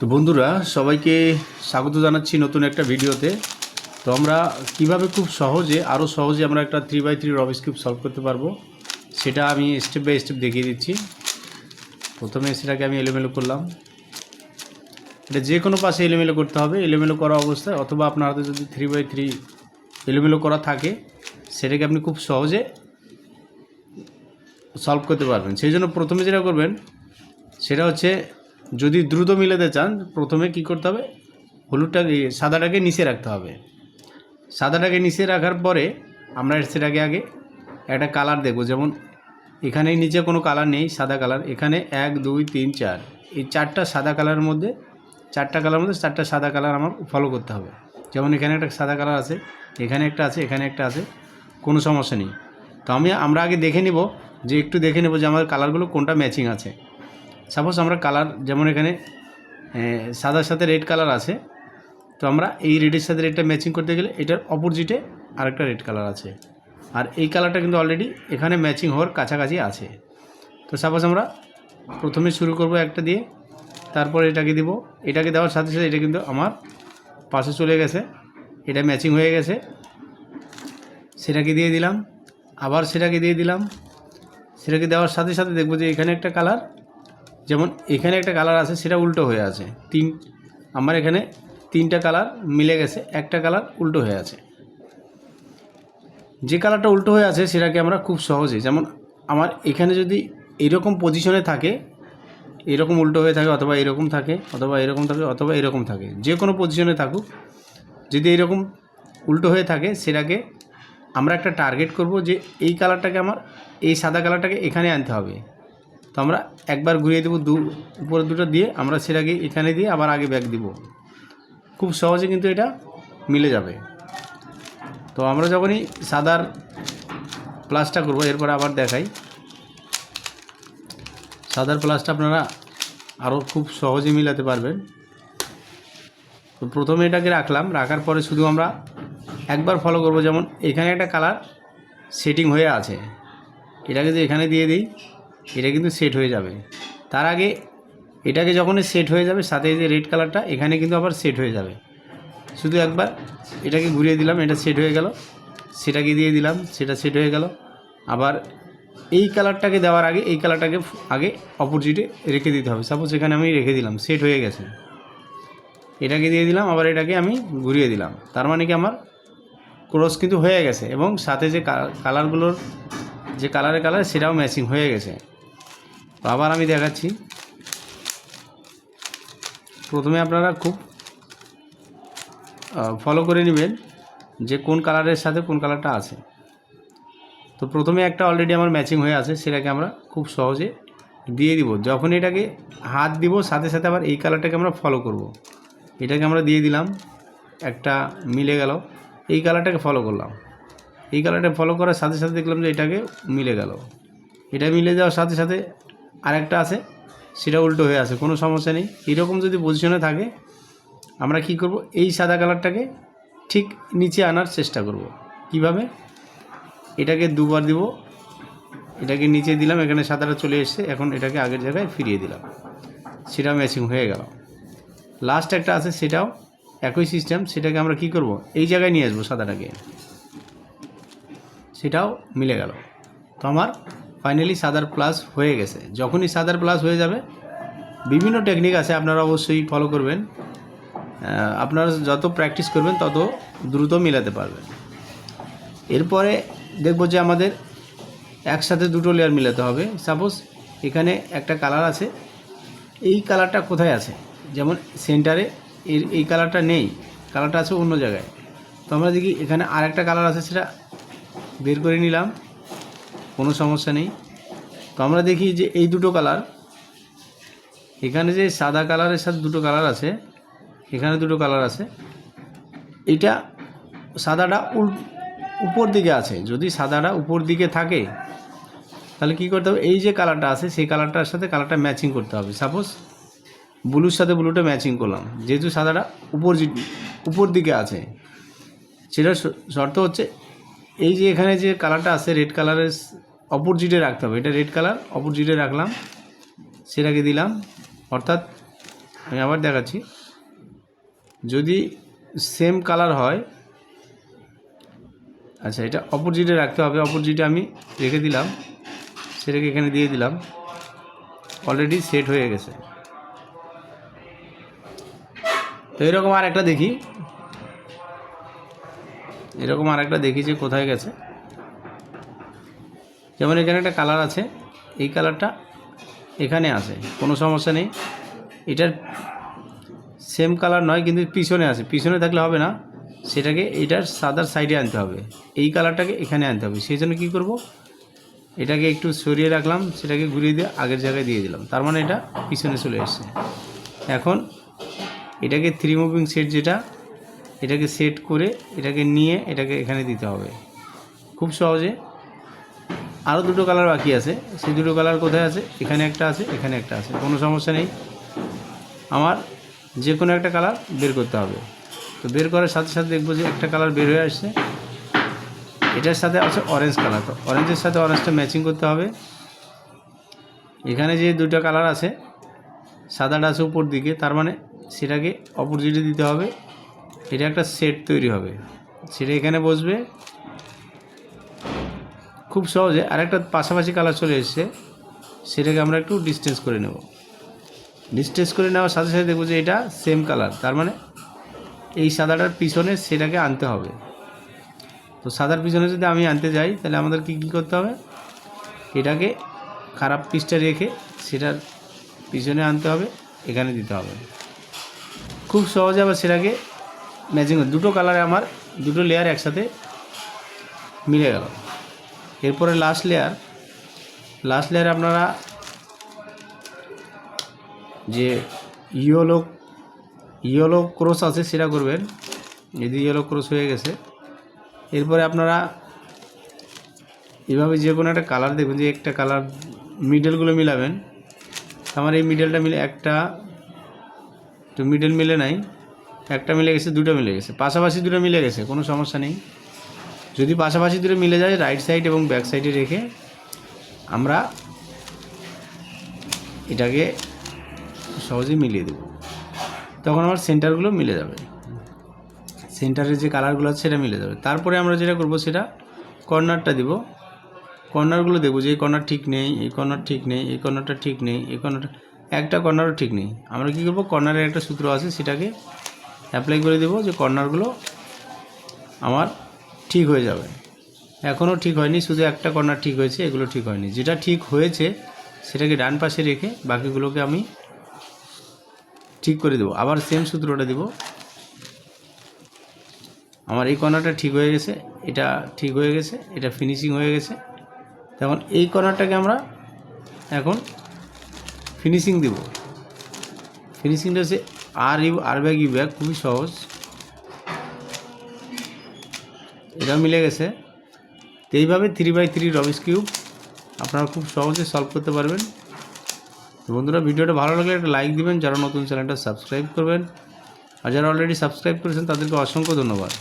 তো বন্ধুরা, সবাইকে স্বাগত জানাচ্ছি নতুন একটা ভিডিওতে। তো আমরা কীভাবে খুব সহজে আরও সহজে আমরা একটা three by three Rubik's cube solve করতে পারব, সেটা আমি স্টেপ বাই স্টেপ দেখিয়ে দিচ্ছি। প্রথমে সেটাকে আমি এলোমেলো করলাম। এটা যে কোনো পাশে এলোমেলো করতে হবে, এলোমেলো করা অবস্থায়, অথবা আপনার হাতে যদি থ্রি বাই থ্রি এলোমেলো করা থাকে, সেটাকে আপনি খুব সহজে সলভ করতে পারবেন। সেই জন্য প্রথমে যেটা করবেন, সেটা হচ্ছে যদি দ্রুত মিলাতে চান, প্রথমে কি করতে হবে? হলুদটাকে, সাদাটাকে নিচে রাখতে হবে। সাদাটাকে নিচে রাখার পরে আমরা সেটাকে আগে একটা কালার দেখব। যেমন এখানে নিচে কোনো কালার নেই, সাদা কালার। এখানে এক, দুই, তিন, চার। এই চারটা সাদা কালারের মধ্যে, চারটা কালার মধ্যে চারটা সাদা কালার আমার ফলো করতে হবে। যেমন এখানে একটা সাদা কালার আছে, এখানে একটা আছে, এখানে একটা আছে, কোনো সমস্যা নেই। তো আমি, আমরা আগে দেখে নিব, যে একটু দেখে নেব যে আমার কালারগুলো কোনটা ম্যাচিং আছে। সাপোজ আমরা কালার যেমন এখানে সাদার সাথে রেড কালার আছে, তো আমরা এই রেডের সাথে রেডটা ম্যাচিং করতে গেলে এটার অপোজিটে আরেকটা রেড কালার আছে। আর এই কালারটা কিন্তু অলরেডি এখানে ম্যাচিং হওয়ার কাছাকাছি আছে। তো সাপোজ আমরা প্রথমে শুরু করব একটা দিয়ে, তারপর এটাকে দিব। এটাকে দেওয়ার সাথে সাথে এটা কিন্তু আমার পাশে চলে গেছে। এটা ম্যাচিং হয়ে গেছে। সেটাকে দিয়ে দিলাম। আবার সেটাকে দিয়ে দিলাম। সেটাকে দেওয়ার সাথে সাথে দেখব যে এখানে একটা কালার যেমন এখানে একটা কালার আছে, সেটা উল্টো হয়ে আছে। তিন, আমার এখানে তিনটা কালার মিলে গেছে, একটা কালার উল্টো হয়ে আছে। যে কালারটা উল্টো হয়ে আছে, সেটাকে আমরা খুব সহজে, যেমন আমার এখানে যদি এরকম পজিশনে থাকে, এরকম উল্টো হয়ে থাকে, অথবা এরকম থাকে, অথবা এরকম থাকে, অথবা এরকম থাকে, যে কোনো পজিশনে থাকুক, যদি এরকম উল্টো হয়ে থাকে, সেটাকে আমরা একটা টার্গেট করব যে এই কালারটাকে আমার, এই সাদা কালারটাকে এখানে আনতে হবে। তো আমরা একবার ঘুরিয়ে দেবো দু, উপরে দুটো দিয়ে, আমরা সেটাকে এখানে দিয়ে আবার আগে ব্যাগ দিব। খুব সহজে কিন্তু এটা মিলে যাবে। তো আমরা যখনই সাদার প্লাসটা করব, এরপর আবার দেখাই। সাদার প্লাসটা আপনারা আরও খুব সহজে মিলাতে পারবেন। তো প্রথমে এটাকে রাখলাম, রাখার পরে শুধু আমরা একবার ফলো করব। যেমন এখানে একটা কালার সেটিং হয়ে আছে। এটাকে যদি এখানে দিয়ে দিই এটা কিন্তু সেট হয়ে যাবে। তার আগে এটাকে যখনই সেট হয়ে যাবে, সাথে যে রেড কালারটা এখানে কিন্তু আবার সেট হয়ে যাবে। শুধু একবার এটাকে ঘুরিয়ে দিলাম, এটা সেট হয়ে গেল। সেটাকে দিয়ে দিলাম, সেটা সেট হয়ে গেল। আবার এই কালারটাকে দেওয়ার আগে, এই কালারটাকে আগে অপোজিটে রেখে দিতে হবে। সাপোজ এখানে আমি রেখে দিলাম সেট হয়ে গেছে। এটাকে দিয়ে দিলাম, আবার এটাকে আমি ঘুরিয়ে দিলাম। তার মানে কি আমার ক্রস কিন্তু হয়ে গেছে এবং সাথে যে কালারগুলোর যে কালারের কালার সেটাও ম্যাচিং হয়ে গেছে। তো আবার আমি দেখাচ্ছি। প্রথমে আপনারা খুব ফলো করে নেবেন যে কোন কালারের সাথে কোন কালারটা আছে। তো প্রথমে একটা অলরেডি আমার ম্যাচিং হয়ে আছে, সেটাকে আমরা খুব সহজে দিয়ে দিব। যখন এটাকে হাত দিব, সাথে সাথে আবার এই কালারটাকে আমরা ফলো করব। এটাকে আমরা দিয়ে দিলাম, একটা মিলে গেল, এই কালারটাকে ফলো করলাম। এই কালারটা ফলো করার সাথে সাথে দেখলাম যে এটাকে মিলে গেল। এটা মিলে যাওয়ার সাথে সাথে আরেকটা আছে, সেটা উল্টো হয়ে আছে, কোনো সমস্যা নেই। এরকম যদি পজিশনে থাকে, আমরা কি করব? এই সাদা কালারটাকে ঠিক নিচে আনার চেষ্টা করব। কীভাবে? এটাকে দুবার দিব, এটাকে নিচে দিলাম, এখানে সাদাটা চলে এসছে, এখন এটাকে আগের জায়গায় ফিরিয়ে দিলাম। সেটা ম্যাচিং হয়ে গেল। লাস্ট একটা আছে, সেটাও একই সিস্টেম সেটাকে আমরা কি করব? এই জায়গায় নিয়ে আসব সাদাটাকে। সেটাও মিলে গেল। তো আমার ফাইনালি সাদার প্লাস হয়ে গেছে। যখনই সাদার প্লাস হয়ে যাবে, বিভিন্ন টেকনিক আছে, আপনারা অবশ্যই ফলো করবেন। আপনারা যত প্র্যাকটিস করবেন, তত দ্রুত মেলাতে পারবেন। এরপরে দেখব যে আমাদের একসাথে দুটো লেয়ার মিলাতে হবে। সাপোজ এখানে একটা কালার আছে, এই কালারটা কোথায় আছে? যেমন সেন্টারে এর, এই কালারটা নেই কালারটা আছে অন্য জায়গায়। তো আমরা দেখি এখানে আরেকটা কালার আছে, সেটা বের করে নিলাম। কোনো সমস্যা নেই। তো আমরা দেখি যে এই দুটো কালার। এখানে যে সাদা কালারের সাথে দুটো কালার আছে, এখানে দুটো কালার আছে। এটা সাদাটা উল উপর দিকে আছে। যদি সাদাটা উপর দিকে থাকে, তাহলে কী করতে হবে? এই যে কালারটা আছে, সেই কালারটার সাথে কালারটা ম্যাচিং করতে হবে। সাপোজ ব্লুর সাথে ব্লুটা ম্যাচিং করলাম, যেহেতু সাদাটা উপর উপর দিকে আছে। সেটার শর্ত হচ্ছে, এই যে এখানে যে কালারটা আছে, রেড কালারের অপোজিটে রাখতে হবে এটা রেড কালার অপোজিটে রাখলাম, সেটাকে দিলাম, অর্থাৎ আমি আবার দেখাচ্ছি, যদি সেম কালার হয় আচ্ছা এটা অপোজিটে রাখতে হবে অপোজিটে আমি রেখে দিলাম, সেটাকে এখানে দিয়ে দিলাম অলরেডি সেট হয়ে গেছে। তো এরকম আর একটা দেখি, এরকম আর একটা দেখি যে কোথায় গেছে। যেমন এখানে একটা কালার আছে, এই কালারটা এখানে আছে, কোনো সমস্যা নেই। এটার সেম কালার নয়, কিন্তু পিছনে আছে। পিছনে থাকলে হবে না, সেটাকে এটার সাদার সাইডে আনতে হবে। এই কালারটাকে এখানে আনতে হবে। সেই জন্য কী করব? এটাকে একটু সরিয়ে রাখলাম, সেটাকে ঘুরিয়ে দিয়ে আগের জায়গায় দিয়ে দিলাম। তার মানে এটা পিছনে চলে এসছে। এখন এটাকে থ্রি মুভিং সেট যেটা, এটাকে সেট করে এটাকে নিয়ে এটাকে এখানে দিতে হবে। খুব সহজে আরও দুটো কালার বাকি আছে। সেই দুটো কালার কোথায় আছে? এখানে একটা আছে, এখানে একটা আছে। কোনো সমস্যা নেই। আমার যে কোনো একটা কালার বের করতে হবে। তো বের করার সাথে সাথে দেখব যে একটা কালার বের হয়ে আসছে। এটার সাথে আছে অরেঞ্জ কালার তো অরেঞ্জের সাথে অরেঞ্জটা ম্যাচিং করতে হবে। এখানে যে দুটো কালার আছে, সাদাটা আছে উপর দিকে, তার মানে সেটাকে অপোজিটে দিতে হবে। এটা একটা সেট তৈরি হবে। সেটা এখানে বসবে। খুব সহজে আরেকটা পাশাপাশি কালার চলে এসছে। সেটাকে আমরা একটু ডিস্টেন্স করে নেব। ডিস্টেন্স করে নেওয়ার সাথে সাথে দেখব যে এটা সেম কালার তার মানে এই সাদাটার পিছনে সেটাকে আনতে হবে। তো সাদার পিছনে যদি আমি আনতে যাই, তাহলে আমাদের কি, কী করতে হবে? এটাকে খারাপ পিসটা রেখে সেটার পিছনে আনতে হবে, এখানে দিতে হবে। খুব সহজে আবার সেটাকে ম্যাচিং দুটো কালারে আমার দুটো লেয়ার একসাথে মিলে গেল। এরপরে লাস্ট লেয়ার লাস্ট লেয়ার আপনারা যে ইয়েলো ইয়েলো ক্রস আছে, সেটা করবেন। যদি ইয়েলো ক্রস হয়ে গেছে, এরপরে আপনারা এভাবে যে কোনো একটা কালার দেখবেন, যে একটা কালার মিডলগুলো মিলাবেন। আমার এই মিডেলটা মিলে, একটা তো মিডল মিলে নাই, একটা মিলে গেছে, দুটো মিলে গেছে। পাশাপাশি দুটো মিলে গেছে, কোনো সমস্যা নেই। যদি পাশাপাশি দুটো মিলে যায় রাইট সাইড এবং ব্যাক সাইডে রেখে আমরা এটাকে সহজেই মিলিয়ে দেব। তখন আমার সেন্টারগুলো মিলে যাবে। সেন্টারের যে কালারগুলো আছে, সেটা মিলে যাবে। তারপরে আমরা যেটা করব, সেটা কর্নারটা দিব। কর্নারগুলো দেবো যে এই কর্নার ঠিক নেই, এই কর্নার ঠিক নেই, এই কর্নারটা ঠিক নেই, এই কর্নারটা একটা কর্নারও ঠিক নেই। আমরা কী করব কর্নারের একটা সূত্র আছে, সেটাকে অ্যাপ্লাই করে দেবো যে কর্নারগুলো আমার ঠিক হয়ে যাবে। এখনও ঠিক হয়নি, শুধু একটা কর্নার ঠিক হয়েছে, এগুলো ঠিক হয়নি। যেটা ঠিক হয়েছে, সেটাকে ডান পাশে রেখে বাকিগুলোকে আমি ঠিক করে দেবো। আবার সেম সূত্রটা দেবো। আমার এই কর্নারটা ঠিক হয়ে গেছে, এটা ঠিক হয়ে গেছে, এটা ফিনিশিং হয়ে গেছে। তখন এই কর্নারটাকে আমরা এখন ফিনিশিং দেব। ফিনিশিংটা হচ্ছে R U R back U back খুবই সহজ। এটা মিলে গেছে। তো এইভাবে three by three Rubik's cube আপনারা খুব সহজে সলভ করতে পারবেন। তো বন্ধুরা, ভিডিওটা ভালো লাগলে একটা লাইক দিবেন, যারা নতুন চ্যানেলটা সাবস্ক্রাইব করবেন। আর যারা অলরেডি সাবস্ক্রাইব করেছেন, তাদেরকে অসংখ্য ধন্যবাদ।